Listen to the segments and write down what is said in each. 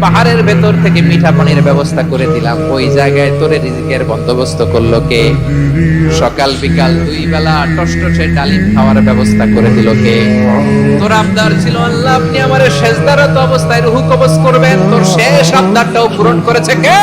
পাহাড়ের ভেতর থেকে মিঠা পানির ব্যবস্থা করে দিলাম। ওই জায়গায় তোরে রিজিকের বন্দোবস্ত করল কে? সকাল বিকাল দুই বেলা টসটসে ডালিম খাওয়ার ব্যবস্থা করে দিল কে? তোর আবদার ছিল আল্লাহ, আপনি আমার শেষদারত অবস্থায় রুহু কবজ করবেন। তোর শেষ আবদারটাও পূরণ করেছে কে?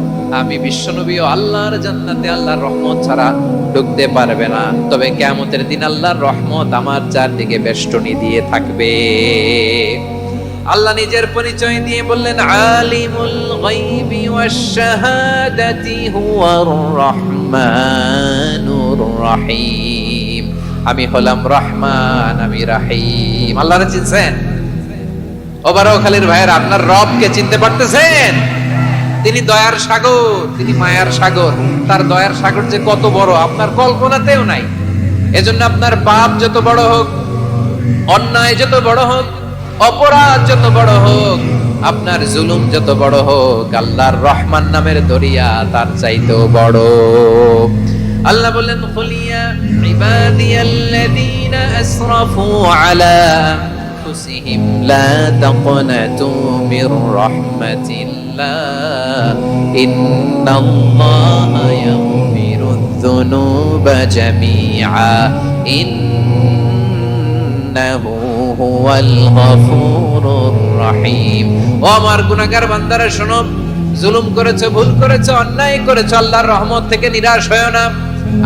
আমি বিশ্বনবী ও আল্লাহর জান্নাতে আল্লাহর রহমত ছাড়া ঢুকতে পারবে না। তবে কেয়ামতের দিন আল্লাহর রহমত আমার চারদিকে বেষ্টনী দিয়ে থাকবে। আল্লাহ নিজের পরিচয় দিয়ে বললেন, আলিমুল গায়বি ওয়াশ শাহাদাতি হুয়ার রহমানুর রহিম। আমি হলাম রহমান, আমি রাহিম। আল্লাহরে চিনছেন ওবারও খালির ভাইয়ের, আপনার রবকে চিনতে পারতেছেন? তিনি দয়ার সাগর তিনি মায়ার সাগর তার দয়ার সাগর যে কত বড় আপনার কল্পনাতেও নাই এজন্য আপনার পাপ যত বড় হোক অন্যায় যত বড় হোক অপরাধ যত বড় হোক আপনার জুলুম যত বড় হোক আল্লাহর রহমান নামের দরিয়া তার চাইতেও বড় আল্লাহ বললেন খুলিয়া ইবাদিয়াল্লাযীনা আসরাফু আলা أنفسهم لا تقنطوا من رحمة الله إن الله يغفر الذنوب جميعا إنه هو الغفور الرحيم ও আমার গুনাহগার বান্দারা শোনো জুলুম করেছে ভুল করেছে অন্যায় করেছে আল্লাহর রহমত থেকে নিরাশ হয় না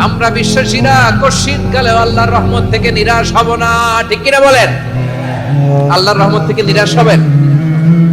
আমরা বিশ্বাসীরা কশিন কালে আল্লাহর রহমত থেকে নিরাশ হব না ঠিক কিনা বলেন আল্লাহর রহমত থেকে নিরাশ হবেন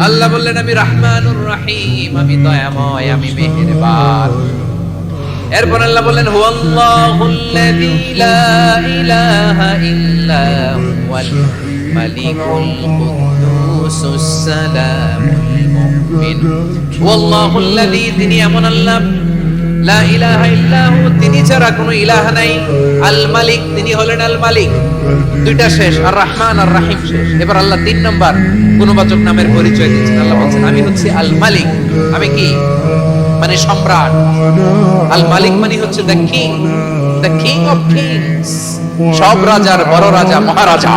আল্লাহ বললেন, আমি রাহমানুর রাহিম, আমি দয়াময়, আমি মেহেরবান। এরপর আল্লাহ বললেন, হুয়াল্লাহুল্লাযী লা ইলাহা ইল্লা হুয়াল মালিকুল কুদ্দুসুস সালামুল মুমিন। ওয়াল্লাহুল্লাযী তিনি এমন আল্লাহ লা ইলাহা ইল্লা হু তিনি ছাড়া কোনো ইলাহ নাই। আল মালিক, তিনি হলেন আল মালিক। দুইটা শেষ, আর রহমান, আর রাহিম শেষ। এবার আল্লাহ তিন নম্বর গুণবাচক নামের পরিচয় দিচ্ছেন আল্লাহ বলছেন, আমি হচ্ছি আল মালিক। আমি কি? মানে সম্রাট। আল মালিক মানে হচ্ছে the king the king of kings সব রাজার বড় রাজা, মহারাজা।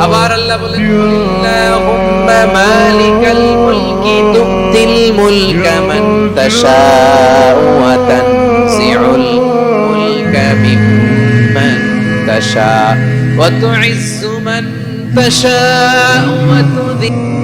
أبار اللَّهُ اللهم مالك الملك تبدي الملك من تشاء وتنزع الملك ممن تشاء وتعز من تشاء وتذل